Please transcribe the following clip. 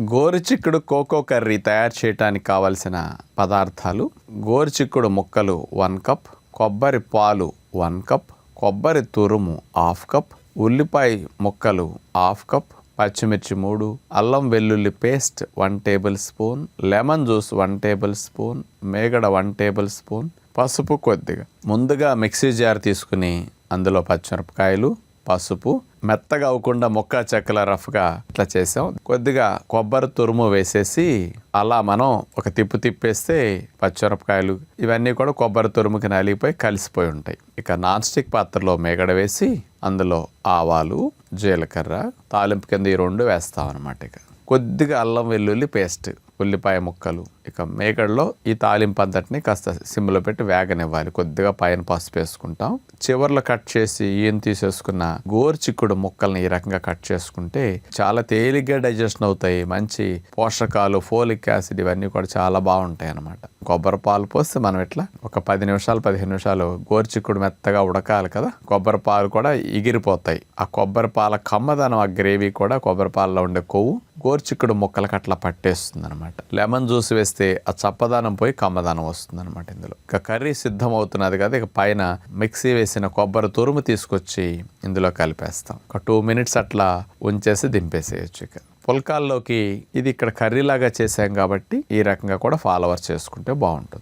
గోరుచిక్కుడు cocoa curry తయారు చేయడానికి కావలసిన పదార్థాలు గోరుచిక్కుడు ముక్కలు వన్ కప్ కొబ్బరి పాలు వన్ కప్ కొబ్బరి తురుము హాఫ్ కప్ ఉల్లిపాయ ముక్కలు హాఫ్ కప్ పచ్చిమిర్చి మూడు అల్లం వెల్లుల్లి paste one tablespoon lemon juice one tablespoon మేగడ వన్ టేబుల్ స్పూన్ పసుపు కొద్దిగా. ముందుగా మిక్సీ జార్ తీసుకుని అందులో పచ్చిమిరపకాయలు పసుపు మెత్తగా అవ్వకుండా మొక్క చెక్కల రఫ్గా ఇట్లా చేసాం. కొద్దిగా కొబ్బరి తురుము వేసేసి అలా మనం ఒక తిప్పు తిప్పేస్తే పచ్చిమిరపకాయలు ఇవన్నీ కూడా కొబ్బరి తురుముకి నలిగిపోయి కలిసిపోయి ఉంటాయి. ఇక నాన్ స్టిక్ పాత్రలో మేగడ వేసి అందులో ఆవాలు జీలకర్ర తాలింపు కింద ఈ రెండు వేస్తాం అనమాట ఇక. కొద్దిగా అల్లం వెల్లుల్లి పేస్ట్ ఉల్లిపాయ ముక్కలు. ఇక మేకడలో ఈ తాలింపు అంతటిని కాస్త సిమ్లో పెట్టి వేగనివ్వాలి. కొద్దిగా పైన పసుపు వేసుకుంటాం. చివర్లో కట్ చేసి ఈయన తీసేసుకున్న గోరుచిక్కుడు ముక్కల్ని ఈ రకంగా కట్ చేసుకుంటే చాలా తేలిగ్గా డైజెషన్ అవుతాయి. మంచి పోషకాలు ఫోలిక్ యాసిడ్ ఇవన్నీ కూడా చాలా బాగుంటాయి అన్నమాట కొబ్బరి పాలు పోస్తే మనం ఇట్లా ఒక పది నిమిషాలు పదిహేను నిమిషాలు గోరుచిక్కుడు మెత్తగా ఉడకాలి కదా? కొబ్బరి పాలు కూడా ఎగిరిపోతాయి. ఆ కొబ్బరి పాల కమ్మదనం ఆ గ్రేవీ కూడా కొబ్బరి పాలలో ఉండే కొవ్వు గోరుచిక్కుడు ముక్కలకు అట్లా పట్టేస్తుంది అనమాట లెమన్ జ్యూస్ వేస్తే ఆ చప్పదనం పోయి కమ్మదనం వస్తుంది అనమాట ఇందులో. ఇక కర్రీ సిద్ధం అవుతున్నది కదా ఇక పైన మిక్సీ వేసిన కొబ్బరి తురుము తీసుకొచ్చి ఇందులో కలిపేస్తాం. ఒక టూ మినిట్స్ అట్లా ఉంచేసి దింపేసేయచ్చు ఇక. పుల్కాల్లోకి ఇది ఇక్కడ కర్రీలాగా చేసాం కాబట్టి ఈ రకంగా కూడా ఫాలోవర్ చేసుకుంటే బాగుంటుంది.